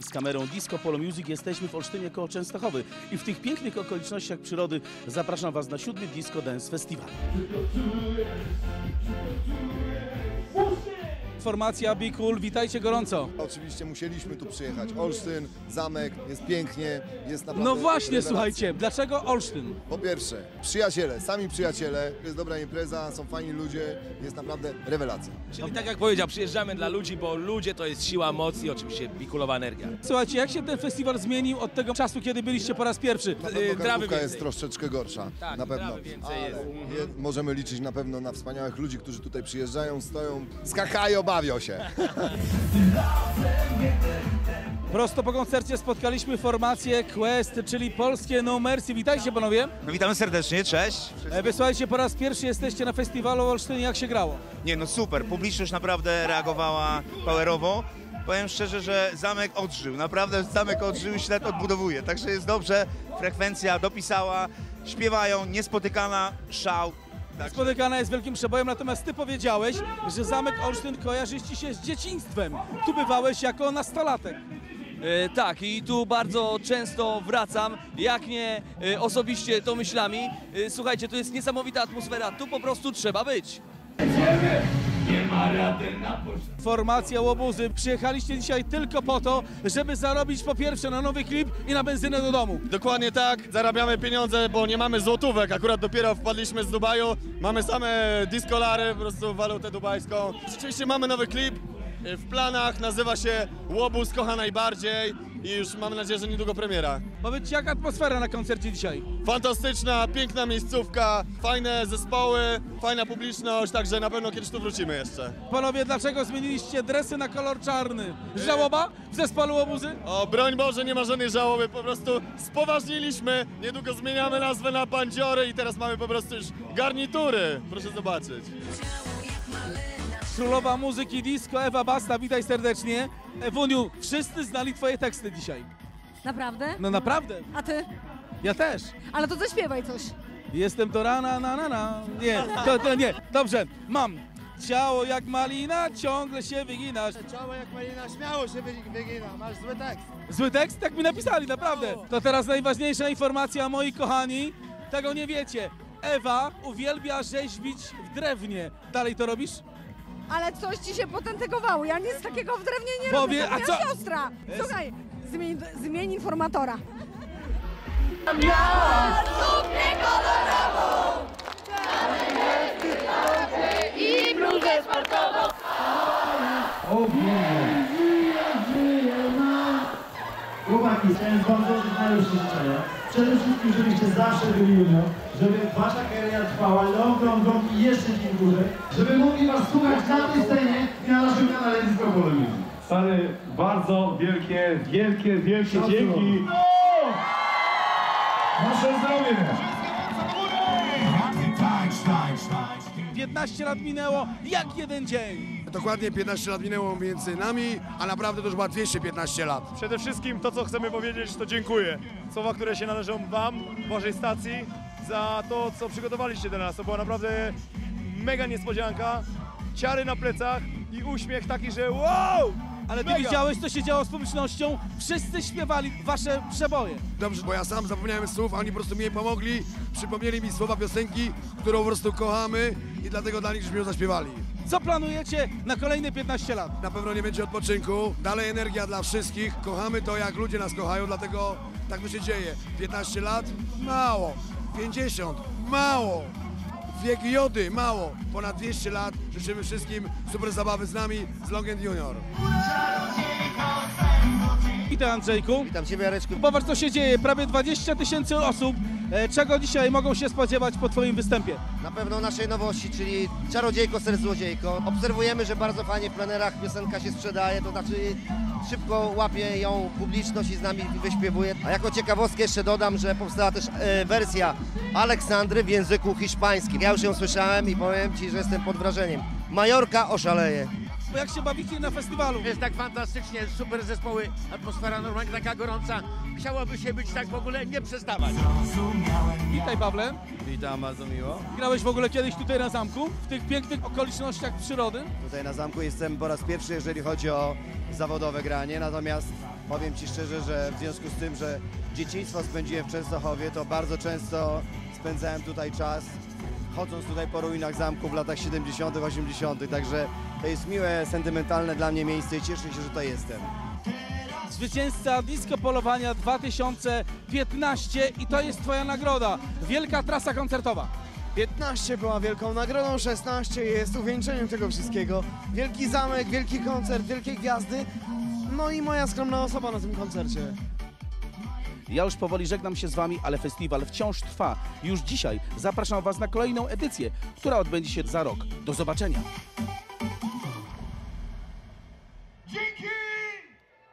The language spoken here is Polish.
Z kamerą Disco Polo Music jesteśmy w Olsztynie koło Częstochowy i w tych pięknych okolicznościach przyrody zapraszam Was na siódmy Disco Dance Festival. Formacja Be Cool, witajcie gorąco. Oczywiście musieliśmy tu przyjechać. Olsztyn, zamek, jest pięknie, jest naprawdę No właśnie, rewelacja. słuchajcie, dlaczego Olsztyn? Po pierwsze, przyjaciele, sami przyjaciele, jest dobra impreza, są fajni ludzie, jest naprawdę rewelacja. Czyli tak jak powiedział, przyjeżdżamy dla ludzi, bo ludzie to jest siła, moc i oczywiście bikulowa energia. Słuchajcie, jak się ten festiwal zmienił od tego czasu, kiedy byliście po raz pierwszy? Na pewno więcej. jest troszeczkę gorsza, Tak, na pewno. Ale jest. je, możemy liczyć na pewno na wspaniałych ludzi, którzy tutaj przyjeżdżają, stoją, skakają, bawią się. Prosto po koncercie spotkaliśmy formację Quest, czyli polskie No Mercy. Witajcie panowie. No, witamy serdecznie, cześć. E, Wysłuchajcie, po raz pierwszy jesteście na festiwalu w Olsztynie. Jak się grało? Nie no super, publiczność naprawdę reagowała powerowo. Powiem szczerze, że zamek odżył, naprawdę zamek odżył i śled odbudowuje, także jest dobrze, frekwencja dopisała, śpiewają, niespotykana, szał. Także Spotykana jest wielkim przebojem, natomiast ty powiedziałeś, że zamek Olsztyn kojarzy ci się z dzieciństwem. Tu bywałeś jako nastolatek. E, tak, i tu bardzo często wracam, jak nie e, osobiście to myślami. E, słuchajcie, tu jest niesamowita atmosfera, tu po prostu trzeba być. Formacja Łobuzy. Przyjechaliście dzisiaj tylko po to, żeby zarobić po pierwsze na nowy klip i na benzynę do domu. Dokładnie tak, zarabiamy pieniądze, bo nie mamy złotówek. Akurat dopiero wpadliśmy z Dubaju, mamy same diskolary, po prostu walutę dubajską. Rzeczywiście mamy nowy klip w planach, nazywa się Łobuz kocha najbardziej i już mamy nadzieję, że niedługo premiera. Powiedzcie, jaka atmosfera na koncercie dzisiaj? Fantastyczna, piękna miejscówka, fajne zespoły, fajna publiczność, także na pewno kiedyś tu wrócimy jeszcze. Panowie, dlaczego zmieniliście dresy na kolor czarny? Żałoba w zespole Łobuzy? O, broń Boże, nie ma żadnej żałoby, po prostu spoważniliśmy, niedługo zmieniamy nazwę na bandziory i teraz mamy po prostu już garnitury, proszę zobaczyć. Królowa muzyki disco Ewa Basta, witaj serdecznie. Ewuniu, wszyscy znali twoje teksty dzisiaj. Naprawdę? No naprawdę, A ty? ja też. Ale to zaśpiewaj coś. Jestem do rana, na na na. Nie, to, to nie. Dobrze, mam. Ciało jak malina, ciągle się wyginasz. Ciało jak malina, śmiało się wy- wygina, masz zły tekst. Zły tekst? Tak mi napisali, naprawdę. To teraz najważniejsza informacja, moi kochani. Tego nie wiecie. Ewa uwielbia rzeźbić w drewnie. Dalej to robisz? Ale coś ci się potentygowało. Ja nic takiego w drewnie nie Powie- robię. To moja co- siostra. Słuchaj, zmień, zmień informatora. Chłopaki, chciałem wam złożyć najlepsze życzenia. Przede wszystkim, żebyście zawsze byli junior, żeby wasza kariera trwała long, long, long i jeszcze dzień dłużej, żeby mogli was słuchać na tej scenie i na naszym kanale Disco Polo. Stary, bardzo wielkie, wielkie, wielkie dzięki. Nasze zdrowie! 15 lat minęło, jak jeden dzień. Dokładnie 15 lat minęło między nami, a naprawdę to już chyba 215 lat. Przede wszystkim to, co chcemy powiedzieć, to dziękuję. Słowa, które się należą wam, waszej stacji, za to, co przygotowaliście dla nas. To była naprawdę mega niespodzianka, ciary na plecach i uśmiech taki, że wow! Ale ty Mega. widziałeś, co się działo z publicznością? Wszyscy śpiewali wasze przeboje. Dobrze, bo ja sam zapomniałem słów, a oni po prostu mi pomogli, przypomnieli mi słowa piosenki, którą po prostu kochamy i dlatego dla nich żeśmy ją zaśpiewali. Co planujecie na kolejne 15 lat? Na pewno nie będzie odpoczynku, dalej energia dla wszystkich, kochamy to jak ludzie nas kochają, dlatego tak to się dzieje. 15 lat? Mało. 50? Mało. Wiek jody? Mało. Ponad 200 lat. Życzymy wszystkim super zabawy z nami, z Long Junior. Witaj Andrzejku. Witam Ciebie Jareczku. Popatrz co się dzieje, prawie 20 tysięcy osób. E, Czego dzisiaj mogą się spodziewać po twoim występie? Na pewno naszej nowości, czyli Czarodziejko, Ser Złodziejko. Obserwujemy, że bardzo fajnie w plenerach piosenka się sprzedaje, to znaczy szybko łapie ją publiczność i z nami wyśpiewuje. A jako ciekawostkę jeszcze dodam, że powstała też e, wersja Aleksandry w języku hiszpańskim. Ja już ją słyszałem i powiem Ci, że jestem pod wrażeniem. Majorka oszaleje. Bo jak się bawicie na festiwalu? Jest tak fantastycznie, super zespoły, atmosfera normalnie taka gorąca. Chciałoby się być tak w ogóle, nie przestawać. Witaj Pawle. Witam, bardzo miło. Grałeś w ogóle kiedyś tutaj na zamku? W tych pięknych okolicznościach przyrody? Tutaj na zamku jestem po raz pierwszy, jeżeli chodzi o zawodowe granie, natomiast Powiem Ci szczerze, że w związku z tym, że dzieciństwo spędziłem w Częstochowie, to bardzo często spędzałem tutaj czas, chodząc tutaj po ruinach zamku w latach 70., 80., także to jest miłe, sentymentalne dla mnie miejsce i cieszę się, że tutaj jestem. Zwycięzca Disco Polowania 2015 i to jest twoja nagroda. Wielka trasa koncertowa. 15 była wielką nagrodą, 16 jest uwieńczeniem tego wszystkiego. Wielki zamek, wielki koncert, wielkie gwiazdy. No i moja skromna osoba na tym koncercie. Ja już powoli żegnam się z Wami, ale festiwal wciąż trwa. Już dzisiaj zapraszam Was na kolejną edycję, która odbędzie się za rok. Do zobaczenia.